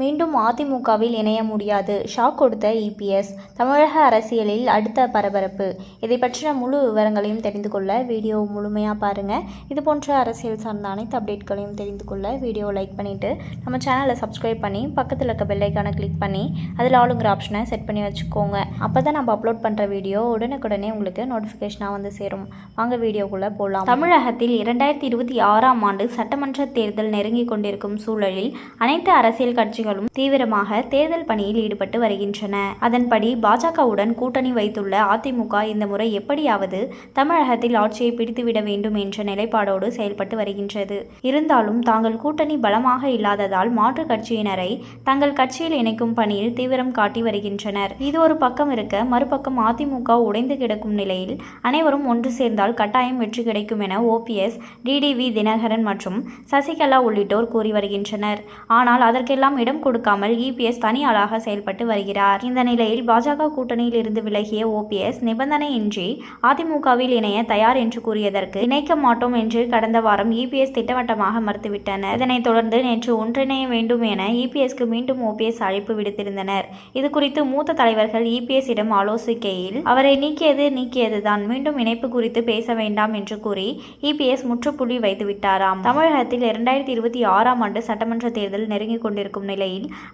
மீண்டும் அதிமுகவில் இணைய முடியாது. ஷாக் கொடுத்த இபிஎஸ் தமிழக அரசியலில் அடுத்த பரபரப்பு. இதை பற்றின முழு விவரங்களையும் தெரிந்து கொள்ள வீடியோ முழுமையாக பாருங்கள் இது போன்ற அரசியல் சார்ந்த அனைத்து அப்டேட்களையும் தெரிந்து கொள்ள வீடியோ லைக் பண்ணிவிட்டு நம்ம சேனலை சப்ஸ்கிரைப் பண்ணி பக்கத்தில் இருக்க பெல்லைக்கான கிளிக் பண்ணி அதில் ஆளுங்கிற ஆப்ஷனை செட் பண்ணி வச்சுக்கோங்க. அப்போ தான் நம்ம அப்லோட் பண்ணுற வீடியோ உடனுக்குடனே உங்களுக்கு நோட்டிஃபிகேஷனாக வந்து சேரும். வாங்க வீடியோக்குள்ளே போகலாம் தமிழகத்தில் இரண்டாயிரத்தி இருபத்தி ஆறாம் ஆண்டு சட்டமன்ற தேர்தல் நெருங்கி கொண்டிருக்கும் சூழலில் அனைத்து அரசியல் கட்சிகளும் தீவிரமாக தேர்தல் பணியில் ஈடுபட்டு வருகின்றன. அதன்படி பாஜகவுடன் கூட்டணி வைத்துள்ள அதிமுக இந்த முறை எப்படியாவது தமிழகத்தில் ஆட்சியை பிடித்துவிட வேண்டும் என்ற நிலைப்பாடோடு செயல்பட்டு வருகின்றது. இருந்தாலும் தாங்கள் கூட்டணி பலமாக இல்லாததால் மாற்று கட்சியினரை தங்கள் கட்சியில் இணைக்கும் பணியில் தீவிரம் காட்டி வருகின்றனர். இது ஒரு பக்கம் இருக்க மறுபக்கம் அதிமுக உடைந்து கிடக்கும் நிலையில் அனைவரும் ஒன்று சேர்ந்தால் கட்டாயம் வெற்றி கிடைக்கும் என ஓபிஎஸ் டிடிவி தினகரன் மற்றும் சசிகலா உள்ளிட்டோர் கூறி வருகின்றனர். ஆனால் அதற்கெல்லாம் இடம் கொடுக்காமல் இபிஎஸ் தனி ஆளாக செயல்பட்டு வருகிறார். இந்த நிலையில் பாஜக கூட்டணியில் இருந்து விலகிய ஓபிஎஸ் நிபந்தனையின்றி அதிமுகவில் இணைய தயார் என்று கூறியதற்கு இணைக்க மாட்டோம் என்று கடந்த வாரம் இபிஎஸ் திட்டவட்டமாக மறுத்துவிட்டனர். இதனைத் தொடர்ந்து நேற்று ஒன்றிணைய வேண்டும் என இபிஎஸ்க்கு மீண்டும் ஓபிஎஸ் அழைப்பு விடுத்திருந்தனர். இது குறித்து மூத்த தலைவர்கள் இபிஎஸ் இடம் ஆலோசிக்கையில் அவரை நீக்கியது நீக்கியதுதான் மீண்டும் இணைப்பு குறித்து பேச வேண்டாம் என்று கூறி இபிஎஸ் முற்றுப்புள்ளி வைத்து விட்டாராம் தமிழகத்தில் இரண்டாயிரத்தி இருபத்தி ஆறாம் ஆண்டு சட்டமன்ற தேர்தல் நெருங்கிக் கொண்டிருக்கும் நிலையில்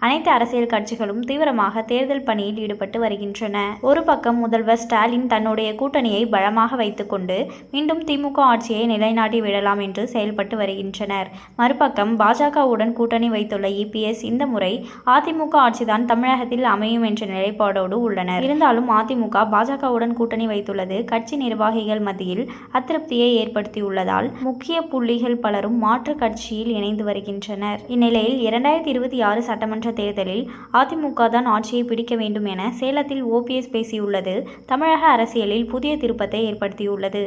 அனைத்து அரசியல் கட்சிகளும் தீவிரமாக தேர்தல் பணியில் ஈடுபட்டு வருகின்றன. ஒரு பக்கம் முதல்வர் ஸ்டாலின் தன்னுடைய கூட்டணியை பலமாக வைத்துக்கொண்டு மீண்டும் திமுக ஆட்சியை நிலைநாட்டி விடலாம் என்று செயல்பட்டு வருகின்றனர். மறுபக்கம் பாஜகவுடன் கூட்டணி வைத்துள்ள இபிஎஸ் இந்த முறை அதிமுக ஆட்சிதான் தமிழகத்தில் அமையும் என்ற நிலைப்பாடோடு உள்ளனர். இருந்தாலும் அதிமுக பாஜகவுடன் கூட்டணி வைத்துள்ளது கட்சி நிர்வாகிகள் மத்தியில் அதிருப்தியை ஏற்படுத்தியுள்ளதால் முக்கிய புள்ளிகள் பலரும் மாற்று கட்சியில் இணைந்து வருகின்றனர். இந்நிலையில் இரண்டாயிரத்தி இருபத்தி ஆறு சட்டமன்ற தேர்தலில் அதிமுக தான் ஆட்சியை பிடிக்க வேண்டும் என சேலத்தில் ஓபிஎஸ் பேசியுள்ளது. தமிழக அரசியலில் புதிய திருப்பத்தை ஏற்படுத்தியுள்ளது.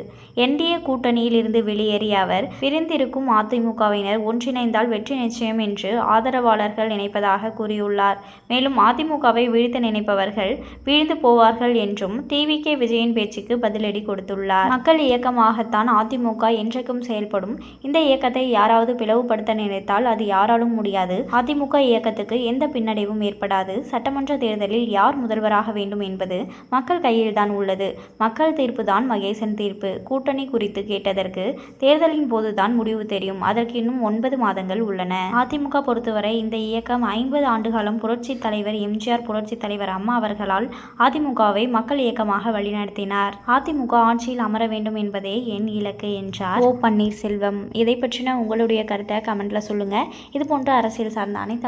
என்டிஏ கூட்டணியில் இருந்து வெளியேறிய அவர் பிரிந்திருக்கும் அதிமுகவினர் ஒன்றிணைந்தால் வெற்றி நிச்சயம் என்று ஆதரவாளர்கள் நினைப்பதாக கூறியுள்ளார். மேலும் அதிமுகவை வீழ்த்த நினைப்பவர்கள் வீழ்ந்து போவார்கள் என்றும் டிவிகே விஜயின் பேச்சுக்கு பதிலடி கொடுத்துள்ளார். மக்கள் இயக்கமாகத்தான் அதிமுக என்றைக்கும் செயல்படும். இந்த இயக்கத்தை யாராவது பிளவுபடுத்த நினைத்தால் அது யாராலும் முடியாது. அதிமுக இயக்கத்துக்கு எந்த பின்னடைவும் ஏற்படாது. சட்டமன்ற தேர்தலில் யார் முதல்வராக வேண்டும் என்பது மக்கள் கையில்தான் உள்ளது. மக்கள் தீர்ப்பு தான் மகேசன் தீர்ப்பு. கூட்டணி குறித்து கேட்டதற்கு தேர்தலின் போதுதான் முடிவு தெரியும். அதற்கு இன்னும் ஒன்பது மாதங்கள் உள்ளன. அதிமுக பொறுத்தவரை இந்த இயக்கம் ஐம்பது ஆண்டுகாலம் புரட்சி தலைவர் எம்ஜிஆர் புரட்சி தலைவர் அம்மா அவர்களால் அதிமுகவை மக்கள் இயக்கமாக வழிநடத்தினார். அதிமுக ஆட்சியில் அமர வேண்டும் என்பதே என் இலக்கு என்றார். ஓ பன்னீர்செல்வம். இதை பற்றின உங்களுடைய கருத்தை கமெண்ட்ல சொல்லுங்க. இது போன்ற அரசியல் சார்ந்த அனைத்து